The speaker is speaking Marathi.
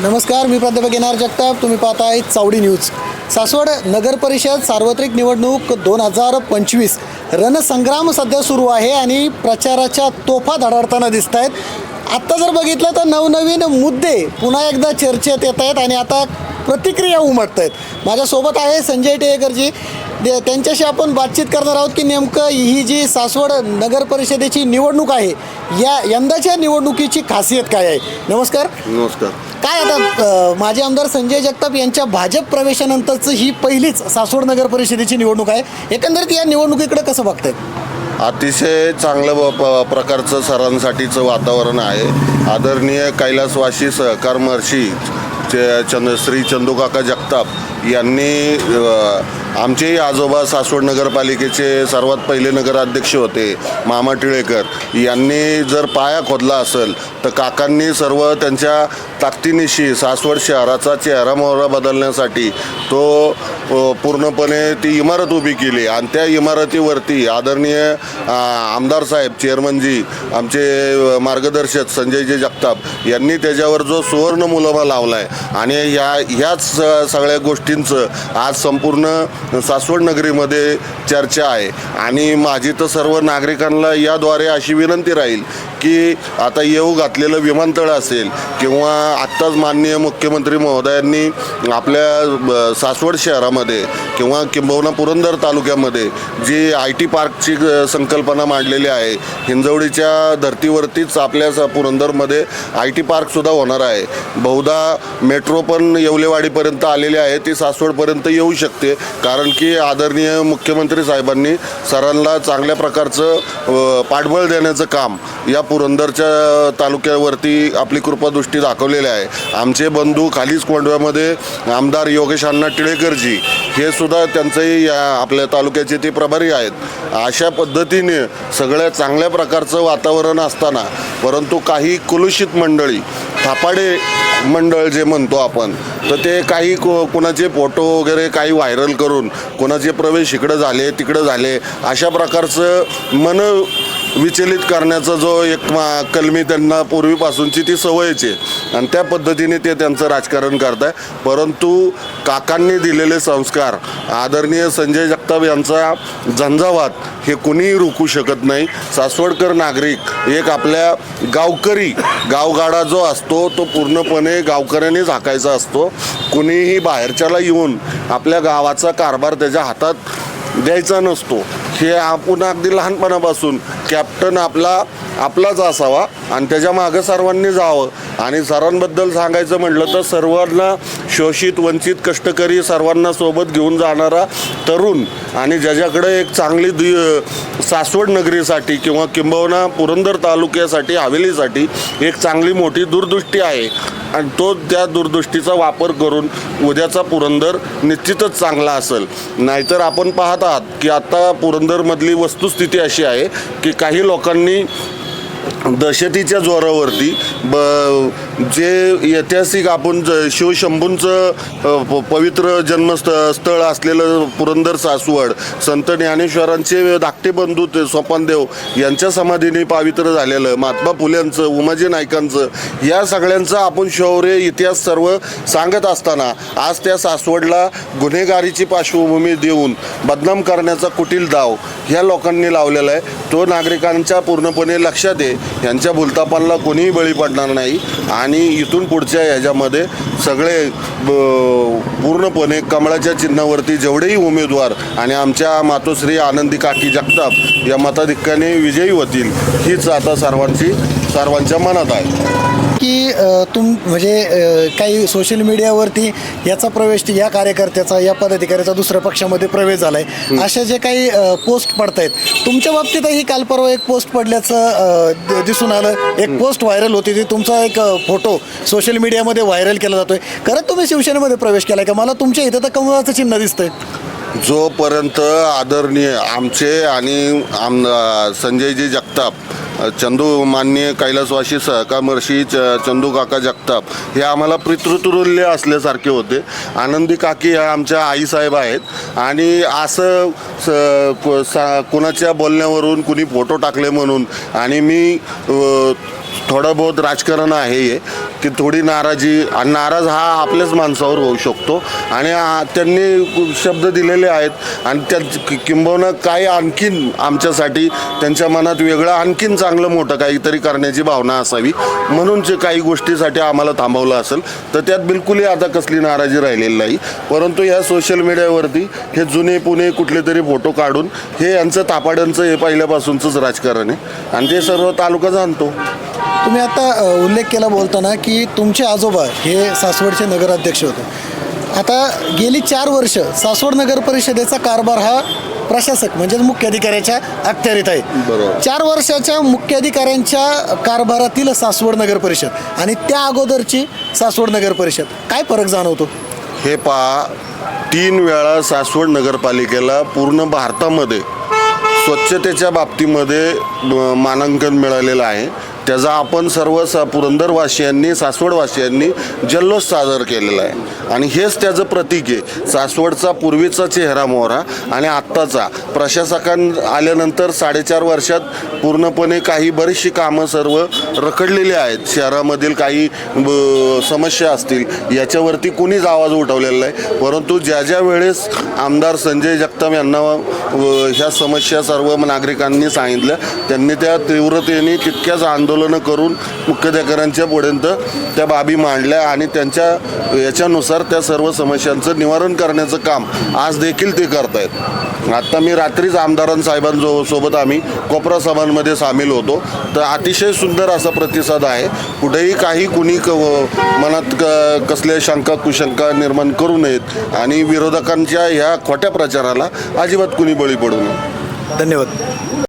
नमस्कार मी प्राध्यापक येणार जगताप. तुम्ही पाहताय चावडी न्यूज. सासवड नगर परिषद सार्वत्रिक निवडणूक दोन हजार पंचवीस रणसंग्राम सध्या सुरू आहे आणि प्रचाराच्या तोफा धडाडताना दिसत आहेत आत्ता जर बघितलं तर नवनवीन मुद्दे पुन्हा एकदा चर्चेत येत आहेत आणि आता प्रतिक्रिया उमटत आहेत माझ्यासोबत आहे संजय टेकरजी. दे- त्यांच्याशी आपण बातचीत करणार आहोत की नेमकं ही जी सासवड नगर परिषदेची निवडणूक आहे या यंदाच्या निवडणुकीची खासियत काय आहे? नमस्कार. नमस्कार. काय आता माजी आमदार संजय जगताप यांच्या भाजप प्रवेशानंतरच ही पहिलीच सासवड नगर परिषदेची निवडणूक आहे. एकंदरीत या निवडणुकीकडे कसं बघतायत अतिशय चांगलं प- प्रकारचं सरांसाठीचं वातावरण आहे. आदरणीय कैलासवासी सहकार महर्षी चे- चंद श्री चंदूकाका जगताप यांनी आमचेही आजोबा सासवड नगरपालिकेचे सर्वात पहिले नगराध्यक्ष होते मामा टिळेकर. यांनी जर पाया खोदला असेल तर काकांनी सर्व त्यांच्या ताकदीनिशी सासवड शहराचा चेहरा मोहरा बदलण्यासाठी तो पूर्णपणे ती इमारत उभी केली. आणि त्या इमारतीवरती आदरणीय आमदार साहेब चेअरमनजी आमचे मार्गदर्शक संजयजी जगताप यांनी त्याच्यावर जो सुवर्ण मुलमा लावला आहे आणि ह्या ह्याच स- सगळ्या गोष्टींचं आज संपूर्ण सासवड नगरीमध्ये चर्चा आहे. आणि माझी तर सर्व नागरिकांना याद्वारे अशी विनंती राहील की आता येऊ घातलेलं विमानतळ असेल किंवा आत्ताच माननीय मुख्यमंत्री महोदयांनी आपल्या ब- सासवड शहरामध्ये किंवा किंबहुना पुरंदर तालुक्यामध्ये जी आय टी पार्कची संकल्पना मांडलेली आहे हिंजवडीच्या धर्तीवरतीच आपल्या स- पुरंदरमध्ये आय टी पार्कसुद्धा होणार आहे. बहुधा मेट्रो पण येवलेवाडीपर्यंत आलेली आहे ती सासवडपर्यंत येऊ शकते. कारण कारण की आदरणीय मुख्यमंत्री साहेबांनी सरांना चांगल्या प्रकारचं पाठबळ देण्याचं काम या पुरंदरच्या तालुक्यावरती आपली कृपादृष्टी दाखवलेली आहे. आमचे बंधू खालीच कोंडव्यामध्ये आमदार योगेश अण्णा टिळेकरजी हे सुद्धा त्यांचंही या आपल्या तालुक्याचे ते प्रभारी आहेत. अशा पद्धतीने सगळ्या चांगल्या प्रकारचं वातावरण असताना परंतु काही कुलुषित मंडळी थापाडे मंडळ जे म्हणतो आपण तर ते काही को कोणाचे फोटो वगैरे काही व्हायरल करून कोणाचे प्रवेश इकडं झाले तिकडं झाले अशा प्रकारचं मन विचलित करण्याचा जो एक मा- कलमी त्यांना पूर्वीपासूनची ती सवयची आहे. आणि त्या पद्धतीने ते त्यांचं राजकारण करत आहे परंतु काकांनी दिलेले संस्कार आदरणीय संजय जगताप यांचा झंझावात हे कुणीही रोखू शकत नाही. सासवडकर नागरिक एक आपल्या गावकरी गावगाडा जो असतो तो पूर्णपणे गावकऱ्याने झाकायचा असतो. कुणीही बाहेरच्याला येऊन आपल्या गावाचा कारभार त्याच्या हातात द्यायचा नसतो. हे आपण अगदी लहानपणापासून कॅप्टन आपला आपलाच असावा आणि त्याच्या मागं सर्वांनी जावं. आणि सरांबद्दल सांगायचं म्हटलं तर सर्वांना शोषित वंचित कष्टकरी सर्वांना सोबत घेऊन जाणारा तरुण आणि ज्याच्याकडे एक चांगली दि सासवड नगरीसाठी किंवा किंबहुना पुरंदर तालुक्यासाठी हवेलीसाठी एक चांगली मोठी दूरदृष्टी आहे. आणि तो त्या दूरदृष्टीचा वापर करून उद्याचा पुरंदर निश्चितच चांगला असेल. नाहीतर आपण पाहत आहात की आता पुरंदरमधली वस्तुस्थिती अशी आहे की काही लोकांनी दहशतीच्या जोरावरती ब जे ऐतिहासिक आपण ज- शिवशंभूंचं प- पवित्र जन्मस्थ स्थळ असलेलं पुरंदर सासवड संत ज्ञानेश्वरांचे धाकटे बंधू ते सोपानदेव यांच्या समाधीने पावित्र झालेलं महात्मा फुल्यांचं उमाजी नायकांचं या सगळ्यांचं आपण शौर्य इतिहास सर्व सांगत असताना आज त्या सासवडला गुन्हेगारीची पार्श्वभूमी देऊन बदनाम करण्याचा कुटील दाव ह्या लोकांनी लावलेला आहे. तो नागरिकांच्या पूर्णपणे लक्षात आहे. यांच्या भूलतापांना कोणीही बळी पडणार नाही. आणि इथून पुढच्या ह्याच्यामध्ये सगळे पूर्णपणे कमळाच्या चिन्हावरती जेवढेही उमेदवार आणि आमच्या मातोश्री आनंदी काकी जगताप या मताधिक्याने विजयी होतील हीच आता सर्वांची सर्वांच्या मनात आहे. की तुम म्हणजे काही सोशल मीडियावरती याचा प्रवेश या कार्यकर्त्याचा या पदाधिकाऱ्याचा दुसऱ्या पक्षामध्ये प्रवेश झालाय. अशा जे काही पोस्ट पडतायत तुमच्या बाबतीतही काल परवा एक पोस्ट पडल्याचं दिसून आलं. एक पोस्ट व्हायरल होती ती तुमचा एक फोटो सोशल मीडियामध्ये व्हायरल केला जातोय. खरंच तुम्ही शिवसेनेमध्ये प्रवेश केलाय का? मला तुमच्या इथं तर कमळाचं चिन्ह दिसतंय. जोपर्यंत आदरणीय आमचे आणि आम संजयजी जगताप चंदू माननीय कैलासवासी सहकामर्षी च चंदू काका जगताप हे आम्हाला पितृतुल्य असल्यासारखे होते. आनंदी काकी ह्या आमच्या आईसाहेब आहेत. आणि असं स सा कोणाच्या बोलण्यावरून कुणी फोटो टाकले म्हणून आणि मी थोडं बहुत राजकारण आहे हे की थोडी नाराजी आणि नाराज हा आपल्याच माणसावर होऊ शकतो. आणि त्यांनी शब्द दिलेले आहेत आणि त्या किंबहुना काय आणखीन आमच्यासाठी त्यांच्या मनात वेगळं आणखीन चांगलं मोठं काहीतरी करण्याची भावना असावी म्हणून जे काही गोष्टीसाठी आम्हाला थांबवलं असेल तर त्यात बिलकुलही आता कसली नाराजी राहिलेली नाही. परंतु ह्या सोशल मीडियावरती हे जुने पुणे कुठले तरी फोटो काढून हे यांचं तापाड्यांचं हे पहिल्यापासूनचंच राजकारण आहे. आणि ते सर्व तालुका जाणतो. तुम्ही आता उल्लेख केला बोलताना की तुमचे आजोबा हे सासवडचे नगराध्यक्ष होते. आता गेली चार वर्ष सासवड नगर परिषदेचा कारभार हा प्रशासक म्हणजे मुख्याधिकाऱ्याच्या अखत्यारीत आहे. बरोबर. चार वर्षाच्या मुख्याधिकाऱ्यांच्या कारभारातील सासवड नगर परिषद आणि त्या अगोदरची सासवड नगर परिषद काय फरक जाणवतो? हे पहा तीन वेळा सासवड नगरपालिकेला पूर्ण भारतामध्ये स्वच्छतेच्या बाबतीमध्ये मानांकन मिळालेलं आहे. त्याचा आपण सर्व स पुरंदरवासियांनी सासवडवासियांनी जल्लोष सादर केलेला आहे. आणि हेच त्याचं प्रतीक आहे. सासवडचा पूर्वीचा चेहरा मोहरा आणि आत्ताचा. प्रशासकां आल्यानंतर साडेचार वर्षात पूर्णपणे काही बरीचशी कामं सर्व रखडलेली आहेत. शहरामधील काही ब- समस्या असतील याच्यावरती कुणीच आवाज उठवलेला आहे परंतु ज्या ज्या वेळेस आमदार संजय जगताप यांना ह्या समस्या सर्व नागरिकांनी सांगितल्या. त्यांनी त्या तीव्रतेने तितक्याच आंदोलनं करून मुख्याधिकाऱ्यांच्या पर्यंत त्या बाबी मांडल्या आणि त्यांच्या याच्यानुसार त्या सर्व समस्यांचं निवारण करण्याचं काम आज देखील ते करतायत. आत्ता मी रात्रीच आमदारांसाहेबांजो सोबत आम्ही कोपरा सभांमध्ये सामील होतो. तर अतिशय सुंदर असा प्रतिसाद आहे. कुठेही काही कुणी क मनात क कसल्या शंका कुशंका निर्माण करू नयेत. आणि विरोधकांच्या ह्या खोट्या प्रचाराला अजिबात कुणी बळी पडू. नये धन्यवाद.